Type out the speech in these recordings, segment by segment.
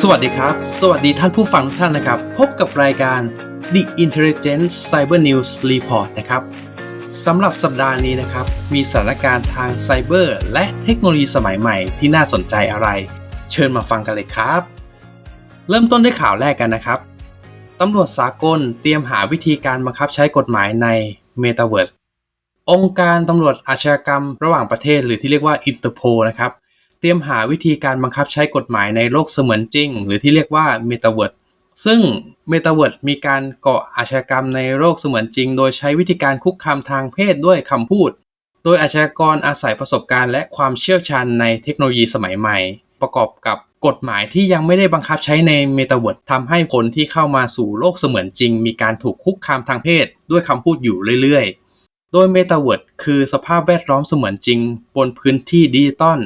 สวัสดีครับ สวัสดีท่านผู้ฟังทุกท่านนะครับ พบกับรายการ The Intelligence Cyber News Report นะครับสำหรับสัปดาห์นี้นะครับ มีสถานการณ์ทางไซเบอร์และเทคโนโลยีสมัยใหม่ที่น่าสนใจอะไร เชิญมาฟังกันเลยครับ เริ่มต้นด้วยข่าวแรกกันนะครับตำรวจสากลเตรียมหาวิธีการบังคับใช้กฎหมายใน Metaverse องค์การตำรวจอาชญากรรมระหว่างประเทศ หรือที่เรียกว่า Interpol นะครับ เตรียมหาวิธีการบังคับใช้กฎหมายในโลกเสมือนจริง หรือที่เรียกว่า Metaverse ซึ่ง Metaverse มีการก่ออาชญากรรมในโลกเสมือนจริง โดยใช้วิธีการคุกคามทางเพศด้วยคำพูด โดยอาชญากรอาศัยประสบการณ์และความเชี่ยวชาญในเทคโนโลยีสมัยใหม่ ประกอบกับกฎหมายที่ยังไม่ได้บังคับใช้ใน Metaverse ทำให้คนที่เข้ามาสู่โลกเสมือนจริง มีการถูกคุกคามทางเพศ ด้วยคำพูดอยู่เรื่อยๆ โดย Metaverse คือสภาพแวดล้อมเสมือนจริง บนพื้นที่ดิจิตอล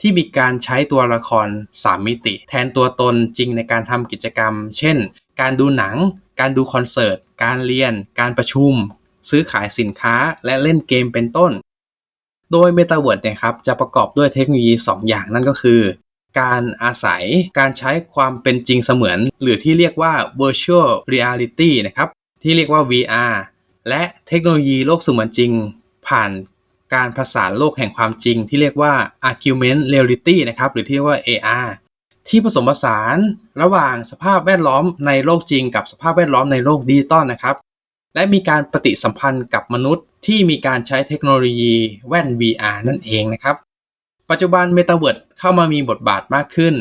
ที่มีการใช้ตัวละคร 3 มิติ แทนตัวตนจริงในการทำกิจกรรม เช่น การดูหนัง การดูคอนเสิร์ต การเรียน การประชุม ซื้อขายสินค้าและเล่นเกมเป็นต้น โดย Metaverse เนี่ยครับจะประกอบด้วยเทคโนโลยี 2 อย่างนั่นก็คือ การอาศัยการใช้ความเป็นจริงเสมือน หรือที่เรียกว่า virtual reality นะครับที่เรียกว่า VR และเทคโนโลยีโลกเสมือนจริง ผ่าน การผสานโลกแห่งความจริงที่เรียกว่า augmented reality นะครับหรือที่เรียกว่า AR ที่ผสมผสานระหว่างสภาพแวดล้อมในโลกจริง กับสภาพแวดล้อมในโลกดิจิตอลนะครับ และมีการปฏิสัมพันธ์กับมนุษย์ที่มีการใช้เทคโนโลยีแว่น VR นั่นเองนะครับ ปัจจุบัน Metaverse เข้ามามีบทบาทมากขึ้น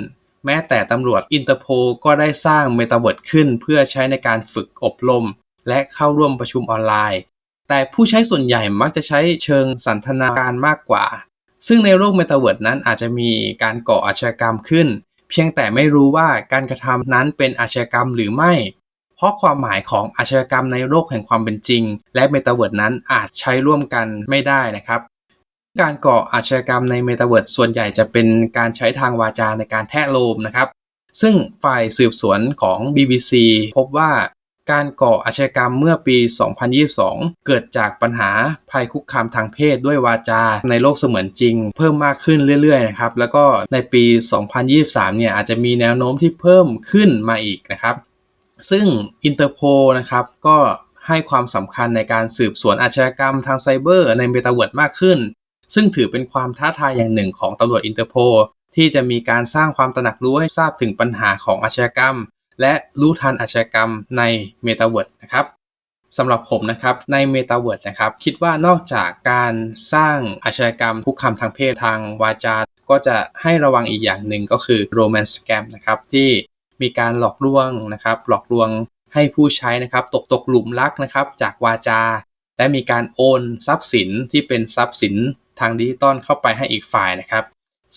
แม้แต่ตำรวจอินเตอร์โพก็ได้สร้าง Metaverse ขึ้น เพื่อใช้ในการฝึกอบรม และเข้าร่วมประชุมออนไลน์ แต่ผู้ใช้ส่วนใหญ่มักจะใช้เชิงสันทนาการมากกว่า ซึ่งในโลก Metaverse นั้นอาจจะมีการก่ออาชญากรรมขึ้น เพียงแต่ไม่รู้ว่าการกระทำนั้นเป็นอาชญากรรมหรือไม่ เพราะความหมายของอาชญากรรมในโลกแห่งความเป็นจริง และ Metaverse นั้นอาจใช้ร่วมกันไม่ได้นะครับ การก่ออาชญากรรมใน Metaverse ส่วนใหญ่จะเป็นการใช้ทางวาจาในการแทะโลมนะครับซึ่งฝ่ายสืบสวนของ BBC พบว่า การก่ออาชญากรรมเมื่อปี 2022 เกิดจากปัญหาภัยคุกคามทางเพศด้วยวาจาในโลกเสมือนจริง เพิ่มมากขึ้นเรื่อยๆนะครับ แล้วก็ในปี 2023 เนี่ยอาจจะมีแนวโน้มที่เพิ่มขึ้นมาอีกนะครับ ซึ่ง Interpol นะครับก็ให้ความสำคัญในการสืบสวนอาชญากรรมทางไซเบอร์ในเมตาเวิร์ดมากขึ้น ซึ่งถือเป็นความท้าทายอย่างหนึ่งของตำรวจอินเตอร์โพที่จะมีการสร้างความตระหนักรู้ให้ทราบถึงปัญหาของอาชญากรรม และรู้ทันอาชญากรรมในเมตาเวิร์ดนะครับสำหรับผมนะครับในเมตาเวิร์ดนะครับคิดว่านอกจากการสร้างอาชญากรรมคุกคามทางเพศทางวาจาก็จะให้ระวังอีกอย่างหนึ่งก็คือโรแมนต์สแกมนะครับที่มีการหลอกลวงนะครับหลอกลวงให้ผู้ใช้นะครับตกตกหลุมรักนะครับจากวาจา และมีการโอนทรัพย์สินที่เป็นทรัพย์สินทางดิจิตอลเข้าไปให้อีกฝ่ายนะครับ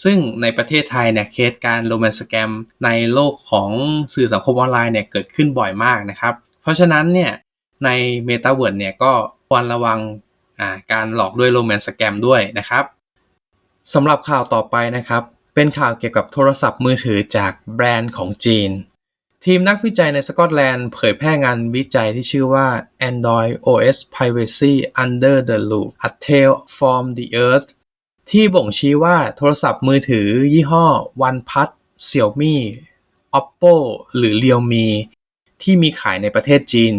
ซึ่งในประเทศไทยเนี่ยเคสการโรแมนต์สแกมในโลกของสื่อสังคมออนไลน์เนี่ยเกิดขึ้นบ่อยมากนะครับ เพราะฉะนั้นเนี่ยในเมตาเวิร์ดเนี่ยก็ควรระวังการหลอกด้วยโรแมนต์สแกมด้วยนะครับสำหรับข่าวต่อไปนะครับ เป็นข่าวเกี่ยวกับโทรศัพท์มือถือจากแบรนด์ของจีน ทีมนักวิจัยในสกอตแลนด์เผยแพร่งานวิจัยที่ชื่อว่า Android OS Privacy Under the Loop A Tale from the Earth ที่บ่งชี้ว่าโทรศัพท์มือถือยี่ห้อ OnePlus Xiaomi Oppo หรือ Realme ที่มีขายในประเทศจีน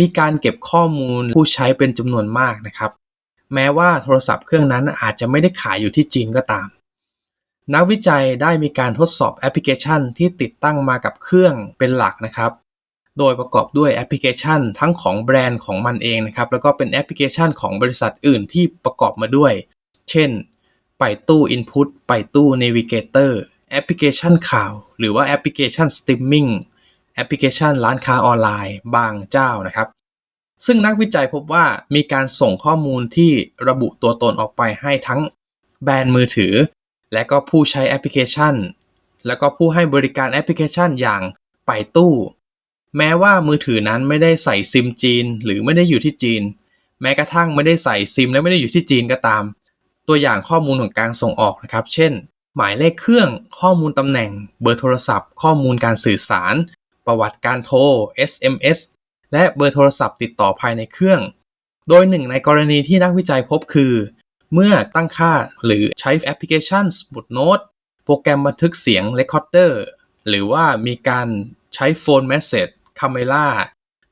มีการเก็บข้อมูลผู้ใช้เป็นจำนวนมากนะครับ แม้ว่าโทรศัพท์เครื่องนั้นอาจจะไม่ได้ขายอยู่ที่จีนก็ตาม นักวิจัยได้มีการทดสอบแอปพลิเคชันที่ติดตั้งมากับเครื่องเป็นหลักนะครับ โดยประกอบด้วยแอปพลิเคชันทั้งของแบรนด์ของมันเองนะครับ แล้วก็เป็นแอปพลิเคชันของบริษัทอื่นที่ประกอบมาด้วย เช่น ไปตู้ Input ไปตู้ Navigator แอปพลิเคชันข่าว หรือว่าแอปพลิเคชันสตรีมมิ่งแอปพลิเคชันร้านค้าออนไลน์ บางเจ้านะครับ ซึ่งนักวิจัยพบว่ามีการส่งข้อมูลที่ระบุตัวตนออกไปให้ทั้งแบรนด์มือถือ และก็ผู้ใช้แอปพลิเคชัน แล้วก็ผู้ให้บริการแอปพลิเคชันอย่างไปตู้ แม้ว่ามือถือนั้นไม่ได้ใส่ซิมจีน หรือไม่ได้อยู่ที่จีน แม้กระทั่งไม่ได้ใส่ซิมและไม่ได้อยู่ที่จีนก็ตาม ตัวอย่างข้อมูลของการส่งออกนะครับ เช่น หมายเลขเครื่อง ข้อมูลตำแหน่ง เบอร์โทรศัพท์ ข้อมูลการสื่อสาร ประวัติการโทร SMS และเบอร์โทรศัพท์ติดต่อภายในเครื่อง โดยหนึ่งในกรณีที่นักวิจัยพบคือ เมื่อตั้งค่าหรือใช้แอปพลิเคชัน Smooth Note โปรแกรมบันทึกเสียง Recorder หรือว่ามีการใช้ Phone Message Camera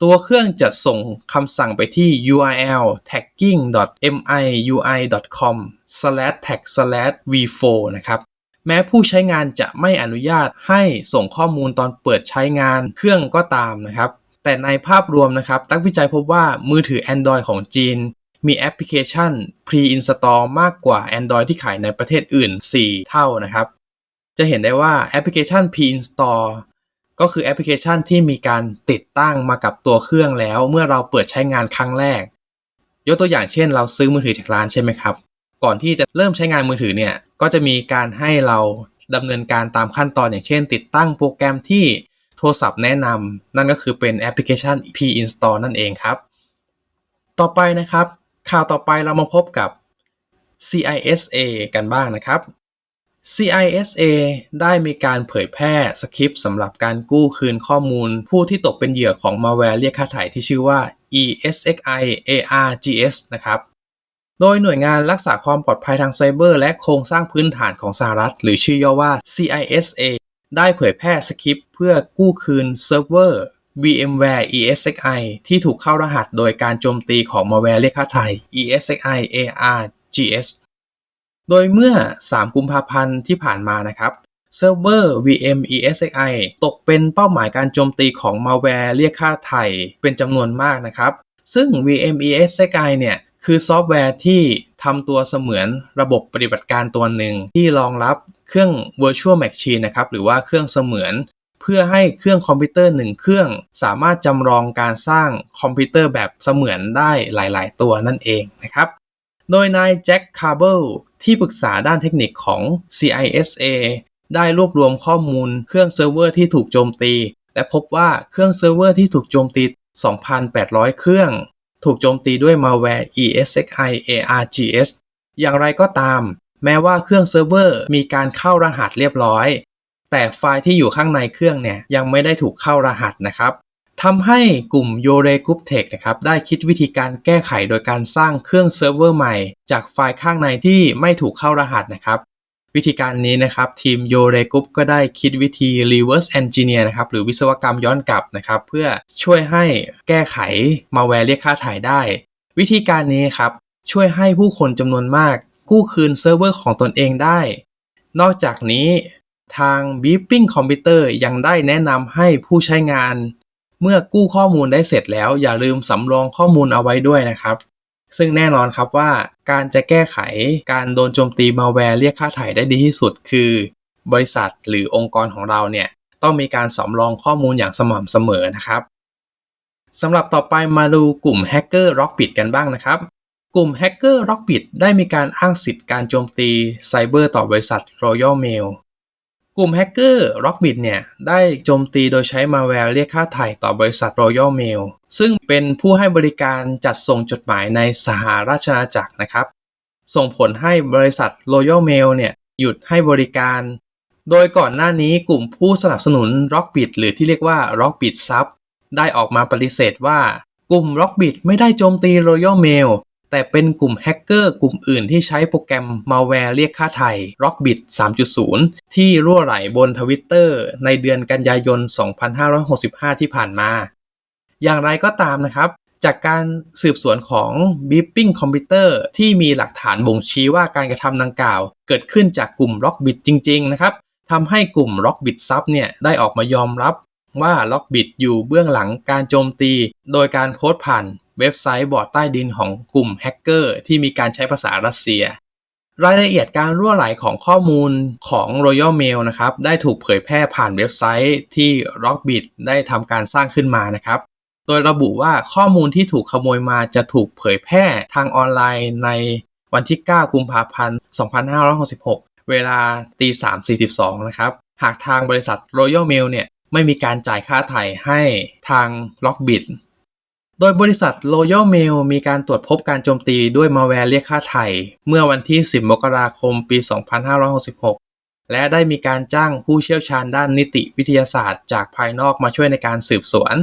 ตัวเครื่องจะส่งคำสั่งไปที่ URL tagging.miui.com/tag/v4 นะครับ แม้ผู้ใช้งานจะไม่อนุญาตให้ส่งข้อมูลตอนเปิดใช้งานเครื่องก็ตามนะครับ แต่ในภาพรวมนะครับนักวิจัยพบว่ามือถือ Android ของจีน มีแอปพลิเคชัน Pre-install มากกว่า Android ที่ขายในประเทศอื่น 4 เท่านะครับ จะเห็นได้ว่าแอปพลิเคชัน Pre-install ก็คือแอปพลิเคชันที่มีการติดตั้งมากับตัวเครื่องแล้ว เมื่อเราเปิดใช้งานครั้งแรก ยกตัวอย่างเช่น เราซื้อมือถือจากร้านใช่ไหมครับ ก่อนที่จะเริ่มใช้งานมือถือเนี่ยก็จะมีการให้เราดำเนินการตามขั้นตอนอย่างเช่น ติดตั้งโปรแกรมที่โทรศัพท์แนะนำนั่นก็คือเป็นแอปพลิเคชัน P-Install นั่นเองครับ ต่อไปนะครับ ข่าวต่อไปเรามาพบกับ CISA กันบ้างนะครับ CISA ได้มีการเผยแพร่สคริปต์สำหรับการกู้คืนข้อมูล ผู้ที่ตกเป็นเหยื่อของมาแวร์เรียกค่าไถ่ที่ชื่อว่า ESXi ARGS นะครับ โดยหน่วยงานรักษาความปลอดภัยทางไซเบอร์ และโครงสร้างพื้นฐานของสหรัฐ หรือชื่อย่อว่า CISA ได้เผยแพร่สคริปต์เพื่อกู้คืนเซิร์ฟเวอร์ VMware ESXi ที่ถูกเข้ารหัสโดยการโจมตีของมาแวร์เรียกค่าไถ่ ESXi ARGS โดยเมื่อ 3 กุมภาพันธ์ที่ผ่านมานะครับเซิร์ฟเวอร์ VM ESXi ตกเป็นเป้าหมายการโจมตีของมาแวร์เรียกค่าไถ่เป็นจำนวนมากนะครับ ซึ่ง VM ESXi เนี่ยคือซอฟต์แวร์ที่ทำตัวเสมือนระบบปฏิบัติการตัวหนึ่งที่รองรับเครื่อง Virtual Machine นะครับหรือว่าเครื่องเสมือน เพื่อให้เครื่องคอมพิวเตอร์หนึ่งเครื่อง สามารถจำลองการสร้างคอมพิวเตอร์แบบเสมือนได้หลาย ๆ ตัวนั่นเองนะครับ โดยนายแจ็คคาร์เบิล ที่ปรึกษาด้านเทคนิคของ CISA ได้รวบรวมข้อมูลเครื่องเซิร์ฟเวอร์ที่ถูกโจมตี และพบว่าเครื่องเซิร์ฟเวอร์ที่ถูกโจมตี 2,800 เครื่อง ถูกโจมตีด้วยมาแวร์ ESXi ARGS อย่างไรก็ตาม แม้ว่าเครื่องเซิร์ฟเวอร์มีการเข้ารหัสเรียบร้อย แต่ไฟล์ที่อยู่ข้างในเครื่องเนี่ยยังไม่ได้ถูกเข้ารหัสนะครับ ทำให้กลุ่ม y o r e Group Tech นะครับได้คิดวิธีการแก้ไขโดยการสร้างเครื่องเซิร์ฟเวอร์ใหม่ จากไฟล์ข้างในที่ไม่ถูกเข้ารหัสนะครับ วิธีการนี้นะครับทีม y o r e Group ก็ได้คิดวิธี reverse engineer นะครับหรือวิศวกรรมย้อนกลับนะครับ เพื่อช่วยให้แก้ไขมาแวร์เรียกค่าถ่ายได้ วิธีการนี้ครับช่วยให้ผู้คนจำนวนมาก กู้คืนเซิร์ฟเวอร์ของตนเองได้ นอกจากนี้ทาง Beeping Computer ยังได้แนะนำให้ผู้ใช้งาน เมื่อกู้ข้อมูลได้เสร็จแล้ว อย่าลืมสำรองข้อมูลเอาไว้ด้วยนะครับ ซึ่งแน่นอนครับว่าการจะแก้ไขการโดนโจมตีมาแวร์เรียกค่าถ่ายได้ดีที่สุด คือบริษัทหรือองค์กรของเราเนี่ยต้องมีการสำรองข้อมูลอย่างสม่ำเสมอนะครับสำหรับต่อไปมาดูกลุ่มแฮกเกอร์ Rockbit กันบ้างนะครับ กลุ่มแฮกเกอร์ Rockbit ได้มีการอ้างสิทธิ์การโจมตีไซเบอร์ต่อบริษัท Royal Mail กลุ่มแฮกเกอร์ Rockbit เนี่ย ได้โจมตีโดยใช้มาแวร์เรียกค่าไถ่ต่อบริษัท Royal Mail ซึ่งเป็นผู้ให้บริการจัดส่งจดหมายในสหราชอาณาจักรนะครับ ส่งผลให้บริษัท Royal Mail เนี่ย หยุดให้บริการ โดยก่อนหน้านี้กลุ่มผู้สนับสนุน Rockbit หรือที่เรียกว่า Rockbit Sub ได้ออกมาปฏิเสธว่า กลุ่ม Rockbit ไม่ได้โจมตี Royal Mail แต่เป็นกลุ่มแฮกเกอร์กลุ่มอื่นที่ใช้โปรแกรมมาแวร์เรียกค่าไถ่ Rockbit 3.0 ที่รั่วไหลบนทวิตเตอร์ในเดือนกันยายน 2565 ที่ผ่านมา อย่างไรก็ตามนะครับ จากการสืบสวนของ Beeping Computer ที่มีหลักฐานบ่งชี้ว่าการกระทำดังกล่าว เกิดขึ้นจากกลุ่ม Rockbit จริง ๆ นะครับทำให้กลุ่ม Rockbit Sub เนี่ยได้ออกมายอมรับว่า Rockbit อยู่เบื้องหลังการโจมตี โดยการโพสต์ผ่าน เว็บไซต์บอร์ดใต้ดินของกลุ่มแฮกเกอร์ที่มีการใช้ภาษารัสเซีย รายละเอียดการรั่วไหลของข้อมูลของ Royal Mail นะครับ ได้ถูกเผยแพร่ผ่านเว็บไซต์ที่ Rockbit ได้ทำการสร้างขึ้นมานะครับ โดยระบุว่าข้อมูลที่ถูกขโมยมาจะถูกเผยแพร่ทางออนไลน์ในวันที่ 9 กุมภาพันธ์ 2566 เวลาตี3.42 นะครับ หากทางบริษัท Royal Mail เนี่ยไม่มีการจ่ายค่าไถ่ให้ทาง Rockbit โดยบริษัท Royal Mail มีการตรวจพบการโจมตีด้วยมาแวร์เรียกค่าไถ่เมื่อวันที่ 10 มกราคม ปี 2566 และได้มีการจ้างผู้เชี่ยวชาญด้านนิติวิทยาศาสตร์ จากภายนอกมาช่วยในการสืบสวน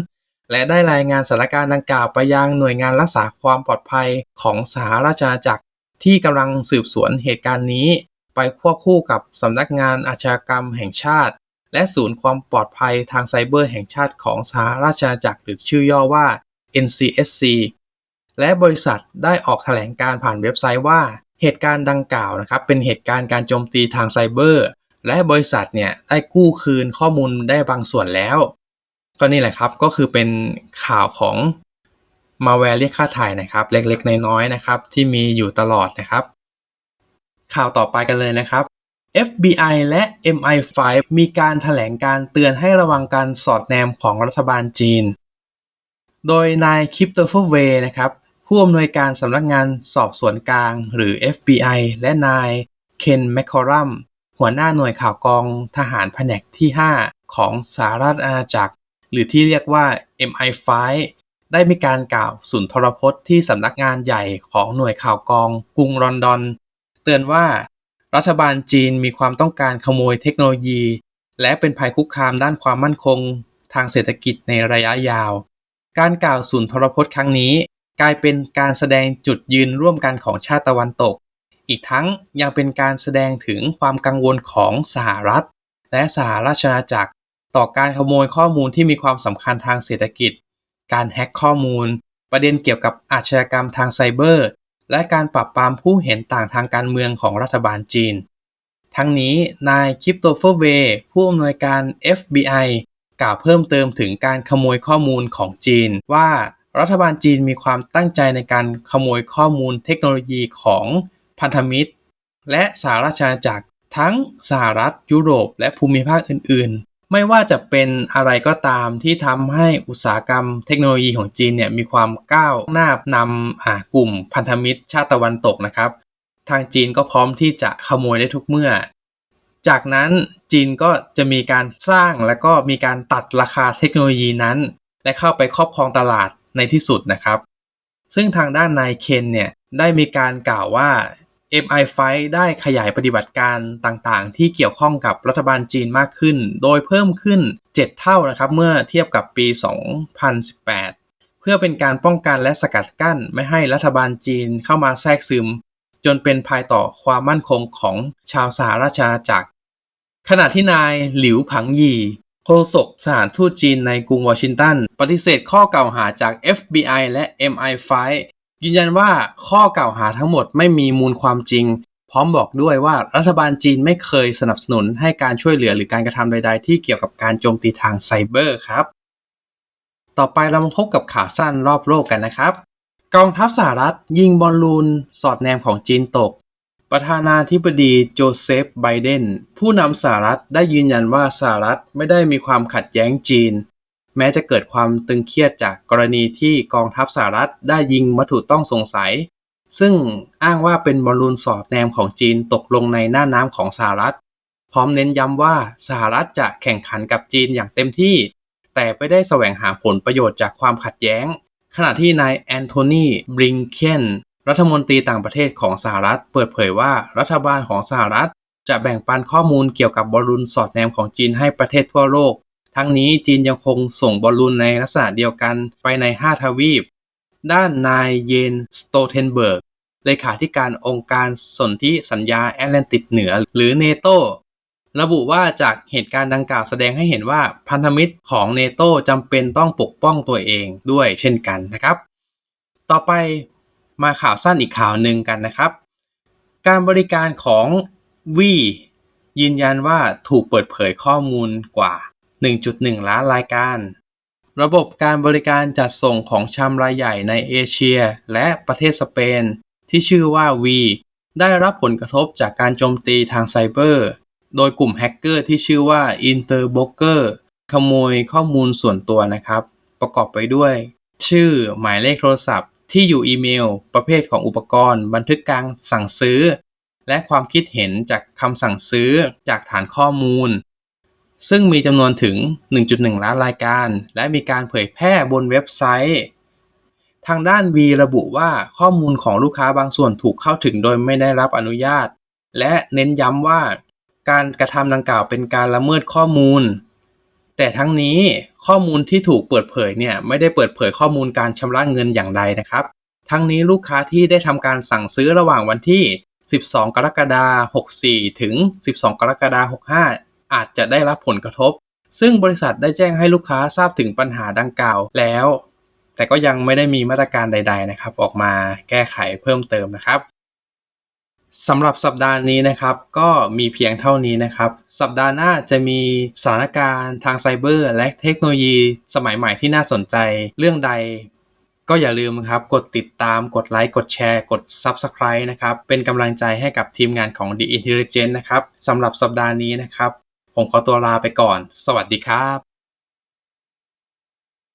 และได้รายงานสถานการณ์ดังกล่าวไปยังหน่วยงานรักษาความปลอดภัยของสหราชอาณาจักร ที่กำลังสืบสวนเหตุการณ์นี้ ไปควบคู่กับสำนักงานอาชญากรรมแห่งชาติ และศูนย์ความปลอดภัยทางไซเบอร์แห่งชาติของสหราชอาณาจักรหรือชื่อย่อว่า NCSC และบริษัทได้ออกแถลงการผ่านเว็บไซต์ว่า เหตุการณ์ดังกล่าวนะครับเป็นเหตุการณ์การโจมตีทางไซเบอร์ และบริษัทเนี่ยได้กู้คืนข้อมูลได้บางส่วนแล้ว ก็นี่แหละครับก็คือเป็นข่าวของมาแวร์เรียกค่าถ่ายนะครับ เล็กๆ น้อยๆนะครับ ที่มีอยู่ตลอดนะครับ ข่าวต่อไปกันเลยนะครับ FBI และ MI5 มีการถแถลงการเตือนให้ระวังการสอดแนมของรัฐบาลจีน โดยนายคริปโตเฟอร์เวย์นะครับผู้อำนวยการสำนักงานสอบสวนกลางหรือ FBI และนายเคนแมคคอรัมหัวหน้าหน่วยข่าวกองทหารแผนกที่ 5 ของสหรัฐอาณาจักร หรือที่เรียกว่า MI5 ได้มีการกล่าวสุนทรพจน์ที่สำนักงานใหญ่ของหน่วยข่าวกองกรุงลอนดอน เตือนว่า รัฐบาลจีนมีความต้องการขโมยเทคโนโลยี และเป็นภัยคุกคามด้านความมั่นคง ทางเศรษฐกิจในระยะยาว การกล่าวสุนทรพจน์ครั้งนี้ กลายเป็นการแสดงจุดยืนร่วมกันของชาติตะวันตก อีกทั้งยังเป็นการแสดงถึงความกังวลของสหรัฐ และสหราชอาณาจักร ต่อการขโมยข้อมูลที่มีความสำคัญทางเศรษฐกิจ การแฮ็กข้อมูล ประเด็นเกี่ยวกับอาชญากรรมทางไซเบอร์ และการปราบปรามผู้เห็นต่างทางการเมืองของรัฐบาลจีน ทั้งนี้นายคริปโตเฟอร์เวผู้อำนวยการ FBI กล่าวเพิ่มเติมถึงการขโมยข้อมูลของจีน ว่ารัฐบาลจีนมีความตั้งใจในการขโมยข้อมูลเทคโนโลยีของพันธมิตร และสหราชอาณาจักรทั้งสหรัฐยุโรป และภูมิภาคอื่น ๆ ไม่ว่าจะเป็นอะไรก็ตามที่ทำให้อุตสาหกรรมเทคโนโลยีของจีนเนี่ยมีความก้าวหน้านำกลุ่มพันธมิตรชาติตะวันตกนะครับ ทางจีนก็พร้อมที่จะขโมยได้ทุกเมื่อ จากนั้นจีนก็จะมีการสร้างและก็มีการตัดราคาเทคโนโลยีนั้น และเข้าไปครอบครองตลาดในที่สุดนะครับ ซึ่งทางด้านนายเคนเนี่ยได้มีการกล่าวว่า MI5 ได้ขยายปฏิบัติการต่างๆ ที่เกี่ยวข้องกับรัฐบาลจีนมากขึ้น โดยเพิ่มขึ้น 7 เท่านะครับ เมื่อเทียบกับปี 2018 เพื่อเป็นการป้องกันและสกัดกั้นไม่ให้รัฐบาลจีนเข้ามาแทรกซึม จนเป็นภายต่อความมั่นคงของชาวสหราชอาณาจักร ขณะที่นายหลิวผังยี่โฆษกสถานทูตจีนในกรุงวอชิงตัน ปฏิเสธข้อกล่าวหาจาก FBI และ MI5 ยืนยันว่าข้อกล่าวหาทั้งหมดไม่มีมูลความจริง พร้อมบอกด้วยว่ารัฐบาลจีนไม่เคยสนับสนุนให้การช่วยเหลือหรือการกระทำใด ๆ ที่เกี่ยวกับการโจมตีทางไซเบอร์ครับ ต่อไปเรามาพบกับข่าวสั้นรอบโลกกันนะครับ กองทัพสหรัฐยิงบอลลูนสอดแนมของจีนตก ประธานาธิบดีโจเซฟไบเดนผู้นำสหรัฐได้ยืนยันว่าสหรัฐไม่ได้มีความขัดแย้งจีน แม้จะเกิดความตึงเครียดจากกรณีที่กองทัพสหรัฐได้ยิงวัตถุต้องสงสัย ซึ่งอ้างว่าเป็นบอลลูนสอดแนมของจีนตกลงในหน้าน้ำของสหรัฐ พร้อมเน้นย้ำว่าสหรัฐจะแข่งขันกับจีนอย่างเต็มที่ แต่ไม่ได้แสวงหาผลประโยชน์จากความขัดแย้ง ขณะที่นายแอนโทนีบริงเคนรัฐมนตรีต่างประเทศของสหรัฐ เปิดเผยว่ารัฐบาลของสหรัฐ จะแบ่งปันข้อมูลเกี่ยวกับบอลลูนสอดแนมของจีนให้ประเทศทั่วโลก ทั้งนี้จีนยังคงส่งบอลลูนในลักษณะเดียวกันไปใน 5 ทวีป ด้านนายเยนสโตเทนเบิร์กเลขาธิการองค์การสนธิสัญญาแอตแลนติกเหนือ หรือเนโต ระบุว่าจากเหตุการณ์ดังกล่าวแสดงให้เห็นว่าพันธมิตรของเนโตจำเป็นต้องปกป้องตัวเองด้วยเช่นกันนะครับ ต่อไปมาข่าวสั้นอีกข่าวหนึ่งกันนะครับ การบริการของวียืนยันว่าถูกเปิดเผยข้อมูลกว่า 1.1 ล้านรายการ ระบบการบริการจัดส่งของชำรายใหญ่ในเอเชีย และประเทศสเปน ที่ชื่อว่า V ได้รับผลกระทบจากการโจมตีทางไซเบอร์ โดยกลุ่มแฮกเกอร์ที่ชื่อว่า Interblocker ขโมยข้อมูลส่วนตัวนะครับ ประกอบไปด้วย ชื่อหมายเลขโทรศัพท์ ที่อยู่อีเมล ประเภทของอุปกรณ์ บันทึกการสั่งซื้อ และความคิดเห็นจากคำสั่งซื้อจากฐานข้อมูล ซึ่งมีจำนวนถึง 1.1 ล้านรายการ และมีการเผยแพร่บนเว็บไซต์ ทางด้าน V ระบุว่าข้อมูลของลูกค้าบางส่วนถูกเข้าถึงโดยไม่ได้รับอนุญาต และเน้นย้ำว่า การกระทำดังกล่าวเป็นการละเมิดข้อมูล แต่ทั้งนี้ข้อมูลที่ถูกเปิดเผยเนี่ยไม่ได้เปิดเผยข้อมูลการชำระเงินอย่างใดนะครับ ทั้งนี้ลูกค้าที่ได้ทำการสั่งซื้อระหว่างวันที่ 12 กรกฎาคม 64 ถึง 12 กรกฎาคม 65 อาจจะได้รับผลกระทบ ซึ่งบริษัทได้แจ้งให้ลูกค้าทราบถึงปัญหาดังกล่าวแล้ว แต่ก็ยังไม่ได้มีมาตรการใด ๆ นะครับ ออกมาแก้ไขเพิ่มเติมนะครับ สำหรับสัปดาห์นี้นะครับ ก็มีเพียงเท่านี้นะครับ สัปดาห์หน้าจะมีสถานการณ์ทางไซเบอร์และเทคโนโลยี สมัยใหม่ที่น่าสนใจเรื่องใด ก็อย่าลืมครับ กดติดตามกดไลค์กดแชร์กด Subscribe นะครับ เป็นกำลังใจให้กับทีมงานของ The Intelligent นะครับสำหรับสัปดาห์นี้นะครับ ผมขอตัวลาไปก่อน สวัสดีครับ